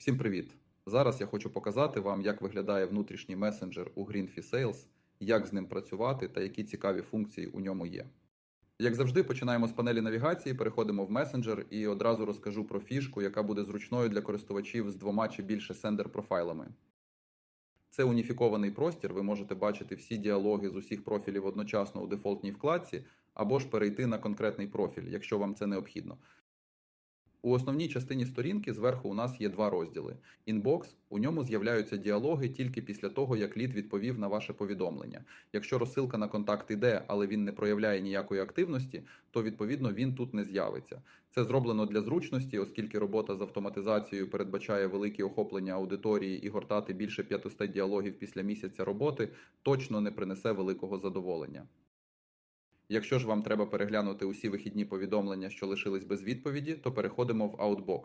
Всім привіт! Зараз я хочу показати вам, як виглядає внутрішній месенджер у Greenfee Sales, як з ним працювати та які цікаві функції у ньому є. Як завжди, починаємо з панелі навігації, переходимо в месенджер і одразу розкажу про фішку, яка буде зручною для користувачів з двома чи більше сендер-профайлами. Це уніфікований простір, ви можете бачити всі діалоги з усіх профілів одночасно у дефолтній вкладці, або ж перейти на конкретний профіль, якщо вам це необхідно. У основній частині сторінки зверху у нас є два розділи. Інбокс у ньому з'являються діалоги тільки після того, як лід відповів на ваше повідомлення. Якщо розсилка на контакт іде, але він не проявляє ніякої активності, то відповідно він тут не з'явиться. Це зроблено для зручності, оскільки робота з автоматизацією передбачає великі охоплення аудиторії і гортати більше 500 діалогів після місяця роботи, точно не принесе великого задоволення. Якщо ж вам треба переглянути усі вихідні повідомлення, що лишились без відповіді, то переходимо в Outbox.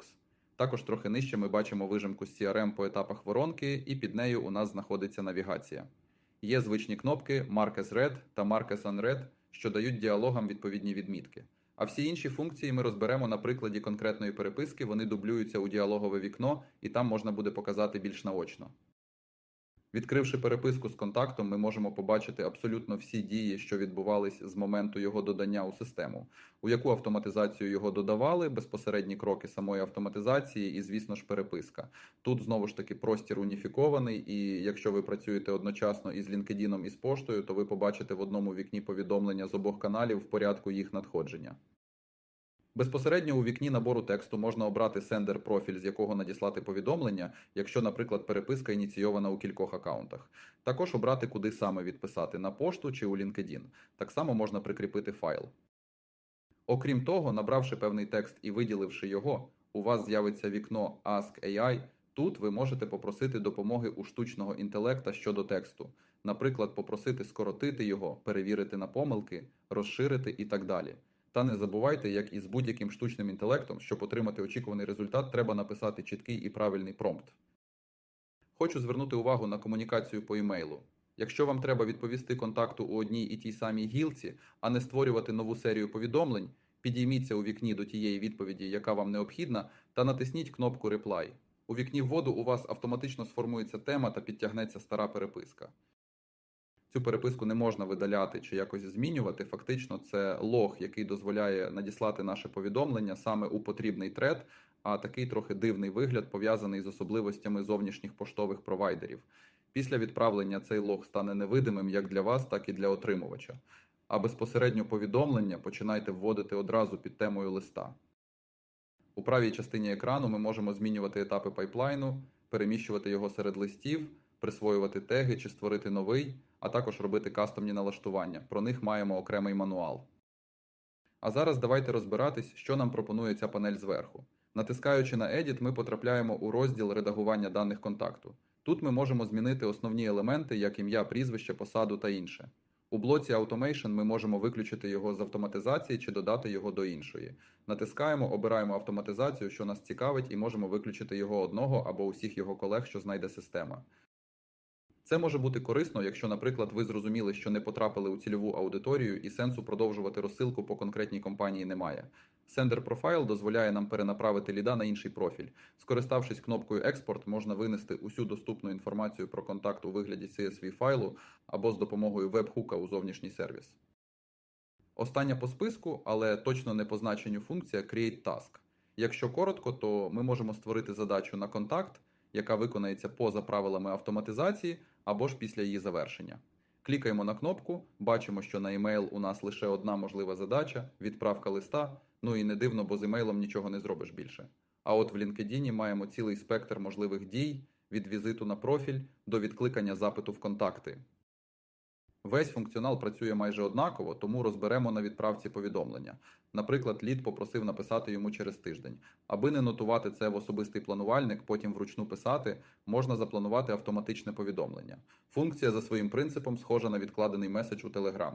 Також трохи нижче ми бачимо вижимку з CRM по етапах воронки, і під нею у нас знаходиться навігація. Є звичні кнопки Mark as Read та Mark Unread, що дають діалогам відповідні відмітки. А всі інші функції ми розберемо на прикладі конкретної переписки, вони дублюються у діалогове вікно, і там можна буде показати більш наочно. Відкривши переписку з контактом, ми можемо побачити абсолютно всі дії, що відбувались з моменту його додання у систему, у яку автоматизацію його додавали, безпосередні кроки самої автоматизації, і, звісно ж, переписка. Тут знову ж таки простір уніфікований, і якщо ви працюєте одночасно із LinkedIn і з поштою, то ви побачите в одному вікні повідомлення з обох каналів в порядку їх надходження. Безпосередньо у вікні набору тексту можна обрати сендер профіль, з якого надіслати повідомлення, якщо, наприклад, переписка ініційована у кількох аккаунтах. Також обрати, куди саме відписати на пошту чи у LinkedIn. Так само можна прикріпити файл. Окрім того, набравши певний текст і виділивши його, у вас з'явиться вікно Ask AI. Тут ви можете попросити допомоги у штучного інтелекта щодо тексту, наприклад, попросити скоротити його, перевірити на помилки, розширити і так далі. Та не забувайте, як і з будь-яким штучним інтелектом, щоб отримати очікуваний результат, треба написати чіткий і правильний промпт. Хочу звернути увагу на комунікацію по емейлу. Якщо вам треба відповісти контакту у одній і тій самій гілці, а не створювати нову серію повідомлень, підійміться у вікні до тієї відповіді, яка вам необхідна, та натисніть кнопку Reply. У вікні вводу у вас автоматично сформується тема та підтягнеться стара переписка. Цю переписку не можна видаляти чи якось змінювати. Фактично, це лог, який дозволяє надіслати наше повідомлення саме у потрібний тред, а такий трохи дивний вигляд пов'язаний з особливостями зовнішніх поштових провайдерів. Після відправлення цей лог стане невидимим як для вас, так і для отримувача. А безпосередньо повідомлення починайте вводити одразу під темою листа. У правій частині екрану ми можемо змінювати етапи пайплайну, переміщувати його серед листів, присвоювати теги чи створити новий а також робити кастомні налаштування. Про них маємо окремий мануал. А зараз давайте розбиратись, що нам пропонує ця панель зверху. Натискаючи на Edit, ми потрапляємо у розділ редагування даних контакту. Тут ми можемо змінити основні елементи, як ім'я, прізвище, посаду та інше. У блоці Automation ми можемо виключити його з автоматизації чи додати його до іншої. Натискаємо, обираємо автоматизацію, що нас цікавить, і можемо виключити його одного або усіх його колег, що знайде система. Це може бути корисно, якщо, наприклад, ви зрозуміли, що не потрапили у цільову аудиторію і сенсу продовжувати розсилку по конкретній компанії немає. Sender Profile дозволяє нам перенаправити ліда на інший профіль. Скориставшись кнопкою Експорт, можна винести усю доступну інформацію про контакт у вигляді CSV файлу або з допомогою веб-хука у зовнішній сервіс. Остання по списку, але точно не по значенню функція Create Task. Якщо коротко, то ми можемо створити задачу на контакт, яка виконається поза правилами автоматизації або ж після її завершення. Клікаємо на кнопку, бачимо, що на емейл у нас лише одна можлива задача відправка листа. Ну і не дивно, бо з емейлом нічого не зробиш більше. А от в LinkedIn маємо цілий спектр можливих дій від візиту на профіль до відкликання запиту в контакти. Весь функціонал працює майже однаково, тому розберемо на відправці повідомлення. Наприклад, лід попросив написати йому через тиждень. Аби не нотувати це в особистий планувальник, потім вручну писати, можна запланувати автоматичне повідомлення. Функція за своїм принципом схожа на відкладений меседж у Telegram.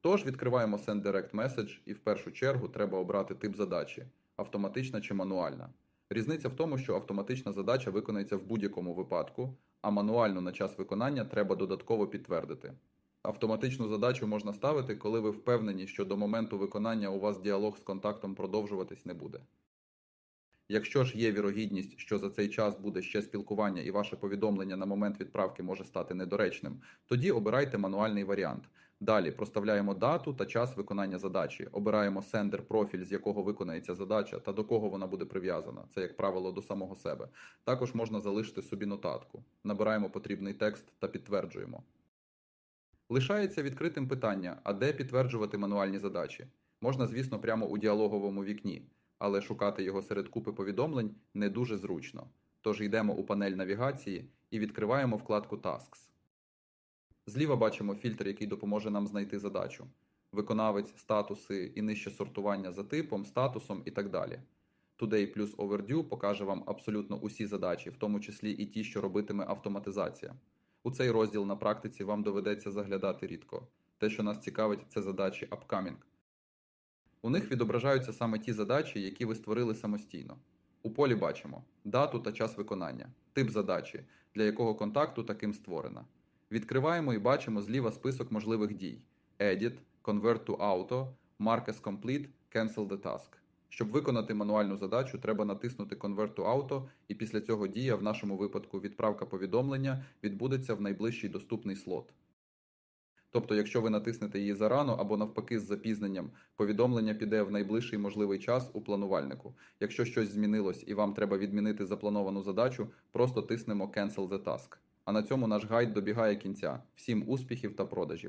Тож відкриваємо Send Direct Message і в першу чергу треба обрати тип задачі автоматична чи мануальна. Різниця в тому, що автоматична задача виконається в будь-якому випадку, а мануальну на час виконання треба додатково підтвердити. Автоматичну задачу можна ставити, коли ви впевнені, що до моменту виконання у вас діалог з контактом продовжуватись не буде. Якщо ж є вірогідність, що за цей час буде ще спілкування і ваше повідомлення на момент відправки може стати недоречним, тоді обирайте мануальний варіант. Далі проставляємо дату та час виконання задачі. Обираємо сендер профіль, з якого виконається задача та до кого вона буде прив'язана. Це, як правило, до самого себе. Також можна залишити собі нотатку. Набираємо потрібний текст та підтверджуємо. Лишається відкритим питання: а де підтверджувати мануальні задачі? Можна, звісно, прямо у діалоговому вікні, але шукати його серед купи повідомлень не дуже зручно. Тож йдемо у панель навігації і відкриваємо вкладку Tasks. Зліва бачимо фільтр, який допоможе нам знайти задачу. Виконавець, статуси і нижче сортування за типом, статусом і так далі. Today плюс Overdue покаже вам абсолютно усі задачі, в тому числі і ті, що робитиме автоматизація. У цей розділ на практиці вам доведеться заглядати рідко. Те, що нас цікавить, це задачі Upcoming. У них відображаються саме ті задачі, які ви створили самостійно. У полі бачимо дату та час виконання, тип задачі, для якого контакту таким створена. Відкриваємо і бачимо зліва список можливих дій: Edit, Convert to Auto, Mark as Complete, Cancel the task. Щоб виконати мануальну задачу, треба натиснути Convert to Auto, і після цього дія, в нашому випадку відправка повідомлення, відбудеться в найближчий доступний слот. Тобто, якщо ви натиснете її зарано або навпаки з запізненням, повідомлення піде в найближчий можливий час у планувальнику. Якщо щось змінилось і вам треба відмінити заплановану задачу, просто тиснемо Cancel the task. А на цьому наш гайд добігає кінця. Всім успіхів та продажів!